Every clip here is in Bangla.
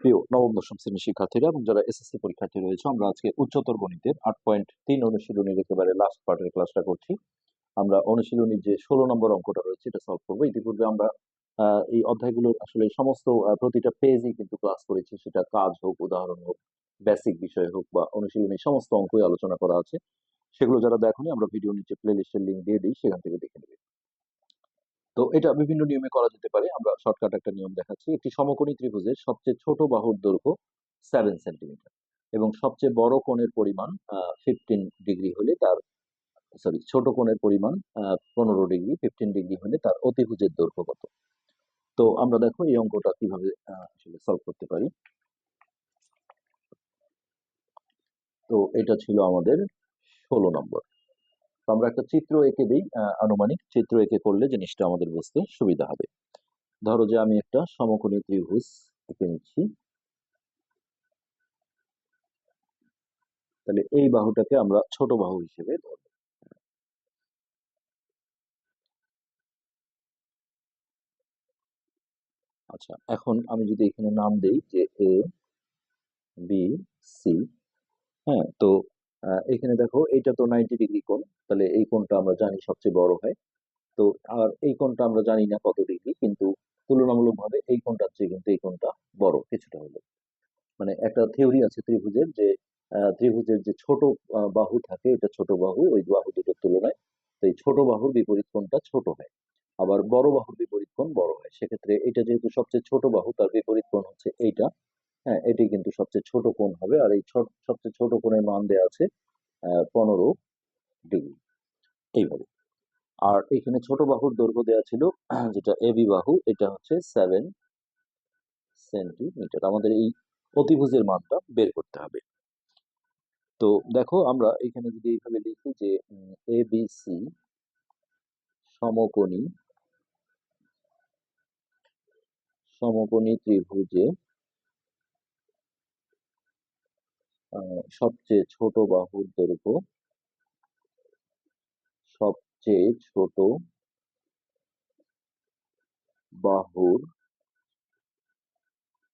প্রিয় নবম, দশম শ্রেণির শিক্ষার্থীরা এবং যারা এসএসসি পরীক্ষার্থী রয়েছে, আমরা আজকে উচ্চতর গণিতের আট পয়েন্ট তিন অনুশীলনীর একেবারে লাস্ট পার্টের ক্লাসটা করছি। আমরা অনুশীলনীর যে ষোলো নম্বর অঙ্কটা রয়েছে, এটা সলভ করব। ইতিপূর্বে আমরা এই অধ্যায়গুলোর আসলে সমস্ত প্রতিটা পেজই কিন্তু ক্লাস করেছি। সেটা কাজ হোক, উদাহরণ হোক বেসিক বিষয় হোক বা অনুশীলনীর সমস্ত অঙ্কই আলোচনা করা আছে। সেগুলো যারা দেখনি, আমরা ভিডিও নিচে প্লে লিস্টের লিঙ্ক দিয়ে দিই, সেখান থেকে দেখে নেবে। তো এটা বিভিন্ন নিয়মে করা যেতে পারে। আমরা শর্টকাট একটা নিয়ম দেখাচ্ছি। একটি সমকোণী ত্রিভুজের সবচেয়ে ছোট বাহুর দৈর্ঘ্য সেভেন সেন্টিমিটার এবং সবচেয়ে বড় কোণের পরিমাণ ফিফটিন ডিগ্রি হলে তার সরি ছোট কোণের পরিমাণ পনেরো ডিগ্রি ফিফটিন ডিগ্রি হলে তার অতিভুজের দৈর্ঘ্য কত? তো আমরা দেখো এই অঙ্কটা কীভাবে আসলে সলভ করতে পারি। তো এটা ছিল আমাদের ষোলো নম্বর। তো আমরা একটা চিত্র এঁকে দিই আনুমানিক। চিত্র এঁকে করলে জিনিসটা আমাদের বুঝতে সুবিধা হবে। ধরো যে আমি একটা সমকোণী ত্রিভুজ এঁকে নিচ্ছি। তাহলে এই বাহুটাকে আমরা ছোট বাহু হিসেবে ধরব। আচ্ছা এখন আমি যদি এখানে নাম দেই যে এ, বি, সি হ্যাঁ তো এখানে দেখো, এইটা তো নাইনটি ডিগ্রি কোণ, তাহলে এই কোণটা আমরা জানি সবচেয়ে বড় হয়। তো, আর এই কোণটা আমরা জানি না কত ডিগ্রি কিন্তু তুলনামূলকভাবে এই কোণটার চেয়ে কিন্তু এই কোণটা বড় কিছুটা হলো মানে একটা থিওরি আছে ত্রিভুজের যে ত্রিভুজের যে ছোট বাহু থাকে, এটা ছোট বাহু, ওই বাহু দুটোর তুলনায়। তো এই ছোট বাহুর বিপরীত কোণটা ছোট হয়, আবার বড় বাহুর বিপরীত কোণ বড় হয়। সেক্ষেত্রে এটা যেহেতু সবচেয়ে ছোট বাহু, তার বিপরীত কোণ হচ্ছে এইটা। হ্যাঁ এটি কিন্তু সবচেয়ে ছোট কোণ হবে। আর এই সবচেয়ে ছোট কোণের মান দেওয়া আছে পনেরো ডিগ্রি। এইভাবে। আর এখানে ছোট বাহুর দৈর্ঘ্য দেওয়া ছিল, যেটা এবি বাহু, এটা হচ্ছে সেভেন সেন্টিমিটার আমাদের এই অতিভুজের মানটা বের করতে হবে। তো দেখো, আমরা এখানে যদি এইভাবে লিখি যে এ বি সি সমকোণী সমকোণী ত্রিভুজে সবচেয়ে ছোট বাহুর দৈর্ঘ্য। সবচেয়ে ছোট বাহুর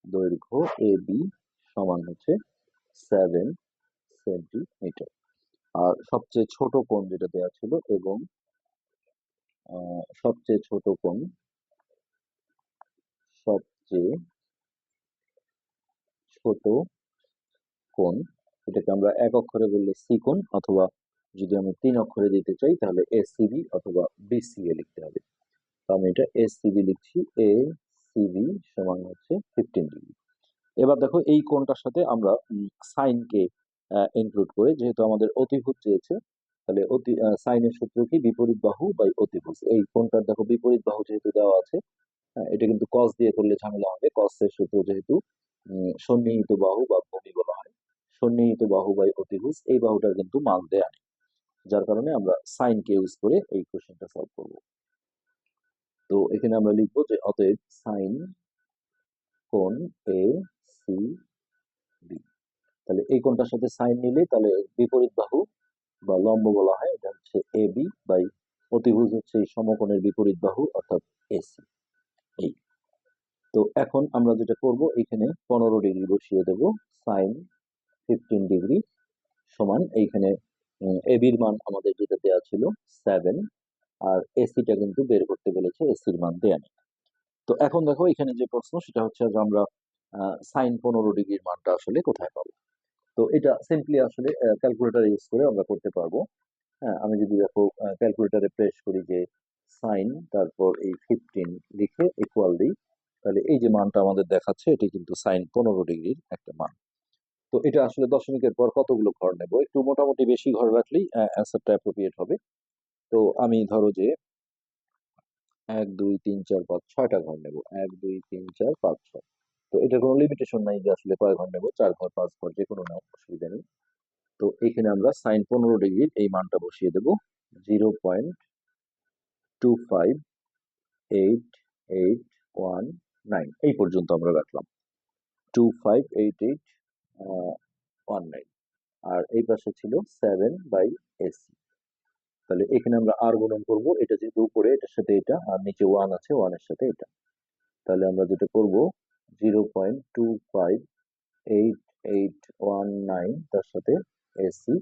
দৈর্ঘ্য এ বি সমান হচ্ছে সেভেন সেন্টিমিটার আর সবচেয়ে ছোট কোণ যেটা দেওয়া ছিল এবং সবচেয়ে ছোট কোণ, সবচেয়ে ছোট কোণ এটাকে আমরা এক অক্ষরে বললে সি কোণ অথবা যদি আমি তিন অক্ষরে দিতে চাই, তাহলে এসিবি অথবা বিসিএ লিখতে হবে। তো আমি এটা এসিবি লিখছি এ সিবি সমান হচ্ছে ফিফটিন ডিগ্রি এবার দেখো এই কোণটার সাথে আমরা সাইনকে ইনক্লুড করে, যেহেতু আমাদের অতিভুজ চেয়েছে তাহলে অতি সাইনের সূত্র কি? বিপরীত বাহু বাই অতিভুজ। এই কোণটার দেখো বিপরীত বাহু যেহেতু দেওয়া আছে এটা কিন্তু কস দিয়ে করলে ঝামেলা হবে। কসের সূত্র যেহেতু সন্নিহিত বাহু বা সন্নিহিত বাহু বাই অতিভুজ, এই বাহুটার কিন্তু মান দেয়া নেই। যার কারণে আমরা সাইন কে ইউজ করে এই কোশ্চেনটা সলভ করব। তো এখানে আমরা লিখব যে অতএব সাইন কোণ এ সি বি তাহলে এই কোণটার সাথে সাইন নিলে তাহলে বিপরীত বাহু বা লম্ব বলা হয়, এটা হচ্ছে এ বি বাই অতিভুজ হচ্ছে এই সমকোণের বিপরীত বাহু, অর্থাৎ এসি এই। তো এখন আমরা যেটা করব, এখানে পনেরো ডিগ্রি বসিয়ে দেব সাইন ফিফটিন ডিগ্রি সমান এইখানে এবির মান আমাদের যেটা দেওয়া ছিল সেভেন আর এসিটা কিন্তু বের করতে বলেছে এসির মান দেয়া নেই। তো এখন দেখো এখানে যে প্রশ্ন, সেটা হচ্ছে যে আমরা সাইন পনেরো ডিগ্রির মানটা আসলে কোথায় পাবো? তো এটা সিম্পলি আসলে ক্যালকুলেটর ইউজ করে আমরা করতে পারব। হ্যাঁ আমি যদি দেখো ক্যালকুলেটারে প্রেস করি যে সাইন তারপর এই ফিফটিন লিখে ইকুয়াল দিই, তাহলে এই যে মানটা আমাদের দেখাচ্ছে, এটি কিন্তু সাইন পনেরো ডিগ্রির একটা মান। তো এটা আসলে দশমিকের পর কতগুলো ঘর নেব? একটু মোটামুটি বেশি ঘর রাখলেই অ্যান্সারটা অ্যাপ্রোপ্রিয়েট হবে। তো আমি ধরো যে এক, দুই, তিন, চার, পাঁচ, ছয়টা ঘর নেব। এক, দুই, তিন, চার, পাঁচ, ছয়। তো এটা কোনো লিমিটেশন নাই যে আসলে কয় ঘর নেব? চার ঘর, পাঁচ ঘর যে কোনো নাও, অসুবিধা নেই। তো এখানে আমরা সাইন পনেরো ডিগ্রির এই মানটা বসিয়ে দেব। Zero point two five eight eight one nine. এই পর্যন্ত আমরা রাখলাম। Two five eight eight one nine আর এই পাশে ছিল সেভেন বাই এসি তাহলে এখানে আমরা আর গুণন করব, এটা যেহেতু উপরে, এটার সাথে এটা, আর নিচে ওয়ান আছে ওয়ানের সাথে এটা। তাহলে আমরা যেটা করব zero point two five eight eight one nine তার সাথে এসি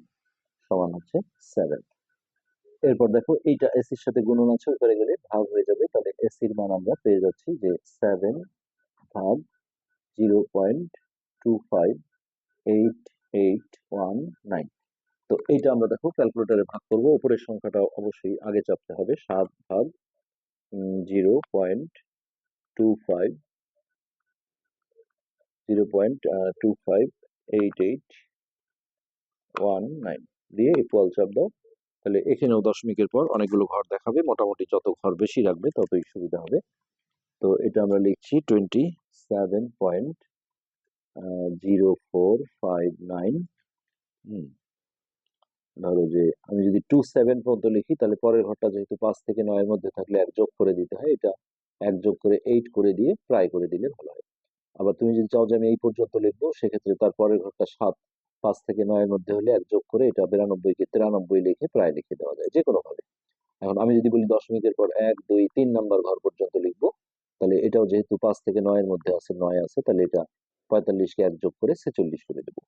সমান হচ্ছে সেভেন এরপর দেখো, এইটা এসির সাথে গুণন আছে, ওই করে গেলে ভাগ হয়ে যাবে। তাহলে এসির মান আমরা পেয়ে যাচ্ছি যে সেভেন ভাগ zero point two five eight eight one nine তো এইটা আমরা দেখো ক্যালকুলেটরে ভাগ করব। উপরের সংখ্যাটা অবশ্যই আগে চাপতে হবে। সাত ভাগ zero point two five zero point two five eight eight one nine দিয়ে ইকুয়াল চাপ দাও। তাহলে এখানেও দশমিকের পর অনেকগুলো ঘর দেখাবে। মোটামুটি যত ঘর বেশি রাখবে, ততই সুবিধা হবে। তো এটা আমরা লিখছি twenty seven point zero four five nine. ধরো যে আমি যদি টু সেভেন পর্যন্ত লিখি, তাহলে পরের ঘরটা যেহেতু পাঁচ থেকে নয়ের মধ্যে থাকলে এক যোগ করে দিতে হয়, এটা এক যোগ করে এইট করে দিয়ে প্রায় করে দিলে ভালো হয়। আবার তুমি যদি চাও যে আমি এই পর্যন্ত লিখব, সেক্ষেত্রে তার পরের ঘরটা সাত, পাঁচ থেকে নয়ের মধ্যে হলে এক যোগ করে এটা বিরানব্বইকে তিরানব্বই লিখে প্রায় লিখে দেওয়া যায় যে কোনো ভাবে এখন আমি যদি বলি দশমিকের পর এক, দুই, তিন নাম্বার ঘর পর্যন্ত লিখব, তাহলে এটাও যেহেতু পাঁচ থেকে নয়ের মধ্যে আছে, নয় আছে, তাহলে এটা পঁয়তাল্লিশকে এক যোগ করে ছেচল্লিশ করে দেবো।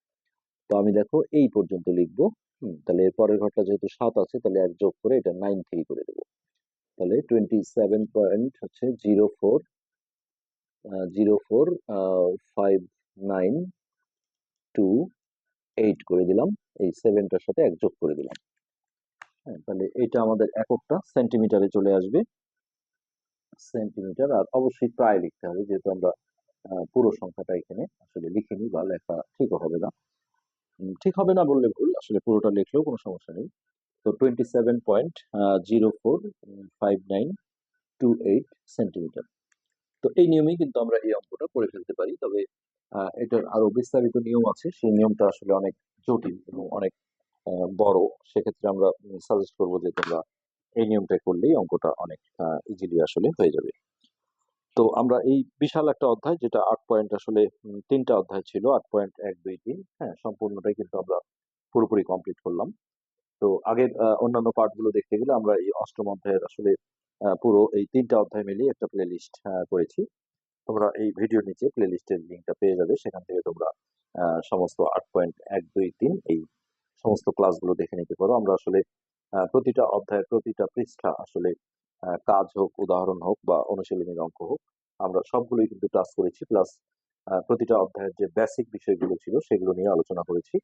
তো আমি দেখো এই পর্যন্ত লিখব তাহলে এর পরের ঘরটা যেহেতু সাত আছে, তাহলে এক যোগ করে এটা নাইন থ্রি করে দেবো। তাহলে টোয়েন্টি সেভেন পয়েন্ট হচ্ছে zero four zero four five nine two eight করে দিলাম, এই সেভেনটার সাথে এক যোগ করে দিলাম। হ্যাঁ তাহলে এটা আমাদের এককটা সেন্টিমিটারে চলে আসবে। সেন্টিমিটার আর অবশ্যই প্রায় লিখতে হবে, যেহেতু আমরা পুরো সংখ্যাটা এখানে আসলে লিখিনি বা লেখা ঠিকও হবে না। ঠিক হবে না বললে ভুল, আসলে পুরোটা লিখলেও কোনো সমস্যা নেই। তো twenty seven point zero four five nine two eight centimetre তো এই নিয়মেই কিন্তু আমরা এই অঙ্কটা করে ফেলতে পারি, তবে এটার আরও বিস্তারিত নিয়ম আছে। সেই নিয়মটা আসলে অনেক জটিল এবং অনেক বড়। সেক্ষেত্রে আমরা সাজেস্ট করব যে তোমরা এই নিয়মটা করলেই অঙ্কটা অনেক ইজিলি আসলে হয়ে যাবে। তো আমরা এই বিশাল একটা অধ্যায়, যেটা আট পয়েন্ট আসলে তিনটা অধ্যায় ছিল, আট পয়েন্ট এক দুই তিন হ্যাঁ সম্পূর্ণটাই কিন্তু আমরা পুরোপুরি কমপ্লিট করলাম। তো আগের অন্যান্য পার্টগুলো দেখতে গেলে আমরা এই অষ্টম অধ্যায়ের আসলে পুরো এই তিনটা অধ্যায় মিলিয়ে একটা প্লে লিস্ট করেছি। তোমরা এই ভিডিও নিচে প্লে লিস্টের লিঙ্কটা পেয়ে যাবে, সেখান থেকে তোমরা সমস্ত আট পয়েন্ট এক দুই তিন, এই সমস্ত ক্লাসগুলো দেখে নিতে পারো। আমরা আসলে প্রতিটা অধ্যায়ের প্রতিটা পৃষ্ঠা আসলে কাজ হোক, উদাহরণ হোক বা অনুশীলনীর অঙ্ক হোক, আমরা সবগুলোই কিন্তু টাচ করেছি। প্লাস প্রতিটা অধ্যায়ের যে বেসিক বিষয়গুলো ছিল সেগুলো নিয়ে আলোচনা করেছি।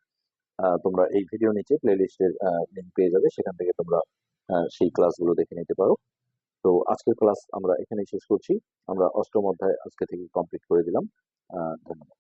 তোমরা এই ভিডিও নিচে প্লে লিস্টের লিঙ্ক পেয়ে যাবে। সেখান থেকে তোমরা সেই ক্লাসগুলো দেখে নিতে পারো। তো আজকের ক্লাস আমরা এখানেই শেষ করছি। আমরা অষ্টম অধ্যায় আজকে থেকে কমপ্লিট করে দিলাম। ধন্যবাদ।